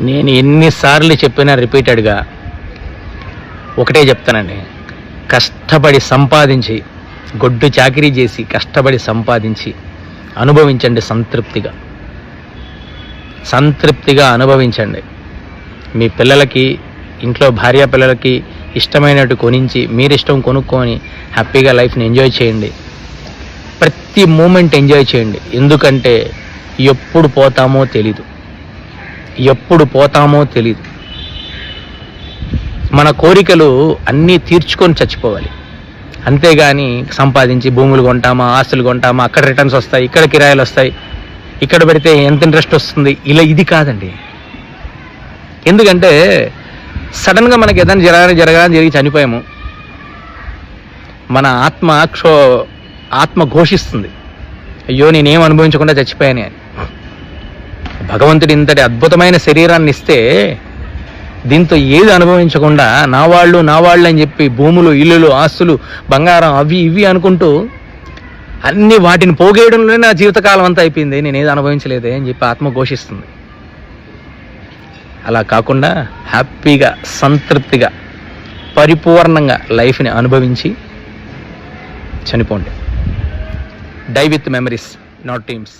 నేను ఎన్నిసార్లు చెప్పినా రిపీటెడ్గా ఒకటే చెప్తానండి. కష్టపడి సంపాదించి గొడ్డు చాకిరీ చేసి కష్టపడి సంపాదించి అనుభవించండి సంతృప్తిగా. సంతృప్తిగా అనుభవించండి. మీ పిల్లలకి ఇంట్లో భార్య పిల్లలకి ఇష్టమైనట్టు కొనించి మీరిష్టం కొనుక్కొని హ్యాపీగా లైఫ్ని ఎంజాయ్ చేయండి. ప్రతి మూమెంట్ ఎంజాయ్ చేయండి. ఎందుకంటే ఎప్పుడు పోతామో తెలీదు. ఎప్పుడు పోతామో తెలియదు మన కోరికలు అన్నీ తీర్చుకొని చచ్చిపోవాలి. అంతేగాని సంపాదించి భూములు కొంటామా ఆస్తులు కొంటామా అక్కడ రిటర్న్స్ వస్తాయి ఇక్కడ కిరాయిలు వస్తాయి ఇక్కడ పెడితే ఎంత ఇంట్రెస్ట్ వస్తుంది? ఇలా ఇది కాదండి. ఎందుకంటే సడన్గా మనకి ఏదైనా జరగాలని జరగాలని జరిగి చనిపోయాము. మన ఆత్మ క్షో ఆత్మ ఘోషిస్తుంది. అయ్యో నేనేం అనుభవించకుండా చచ్చిపోయాను అని. భగవంతుడు ఇంతటి అద్భుతమైన శరీరాన్ని ఇస్తే దీంతో ఏది అనుభవించకుండా నా వాళ్ళు నా వాళ్ళు అని చెప్పి భూములు ఇల్లులు ఆస్తులు బంగారం అవి ఇవి అనుకుంటూ అన్ని వాటిని పోగేయడంలోనే నా జీవితకాలం అంతా అయిపోయింది. నేను ఏది అనుభవించలేదే అని చెప్పి ఆత్మ ఘోషిస్తుంది. అలా కాకుండా హ్యాపీగా సంతృప్తిగా పరిపూర్ణంగా లైఫ్ని అనుభవించి చనిపోండి. Die with memories not dreams